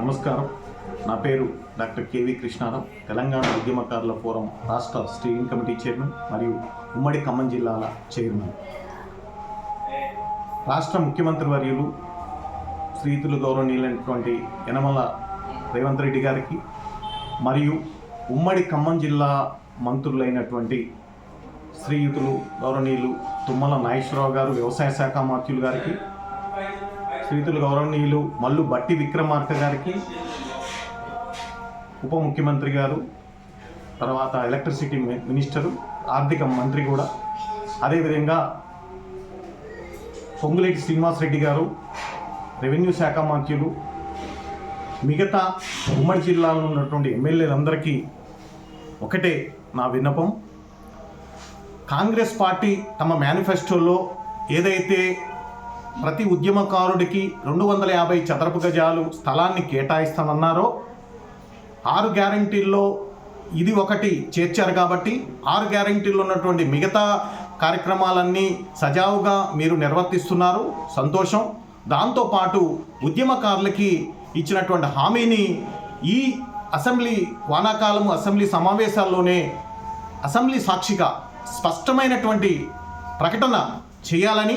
నమస్కారం. నా పేరు డాక్టర్ కేవీ కృష్ణారావు. తెలంగాణ ఉద్యమకారుల ఫోరం రాష్ట్ర స్టీరింగ్ కమిటీ చైర్మన్ మరియు ఉమ్మడి ఖమ్మం జిల్లాల చైర్మన్. రాష్ట్ర ముఖ్యమంత్రి వర్యులు శ్రీతులు గౌరవనీయులైనటువంటి యనమల రేవంత్ రెడ్డి గారికి మరియు ఉమ్మడి ఖమ్మం జిల్లా మంత్రులైనటువంటి శ్రీయుతులు గౌరవనీయులు తుమ్మల నాగేశ్వరరావు గారు వ్యవసాయ శాఖ మంత్రులు గారికి శ్రీతులు గౌరవనీయులు మల్లు బట్టి విక్రమార్క గారికి ఉప ముఖ్యమంత్రి గారు తర్వాత ఎలక్ట్రిసిటీ మినిస్టరు ఆర్థిక మంత్రి కూడా. అదేవిధంగా పొంగులేటి శ్రీనివాసరెడ్డి గారు రెవెన్యూ శాఖ మంత్రులు మిగతా ఉమ్మడి జిల్లాలో ఉన్నటువంటి ఎమ్మెల్యేలందరికీ ఒకటే నా విన్నపం. కాంగ్రెస్ పార్టీ తమ మేనిఫెస్టోలో ఏదైతే ప్రతి ఉద్యమకారుడికి రెండు వందల యాభై చదరపు గజాలు స్థలాన్ని కేటాయిస్తామన్నారో ఆరు గ్యారంటీల్లో ఇది ఒకటి చేర్చారు కాబట్టి ఆరు గ్యారంటీల్లో ఉన్నటువంటి మిగతా కార్యక్రమాలన్నీ సజావుగా మీరు నిర్వర్తిస్తున్నారు. సంతోషం. దాంతోపాటు ఉద్యమకారులకి ఇచ్చినటువంటి హామీని ఈ అసెంబ్లీ వానాకాలం అసెంబ్లీ సమావేశాల్లోనే అసెంబ్లీ సాక్షిగా స్పష్టమైనటువంటి ప్రకటన చేయాలని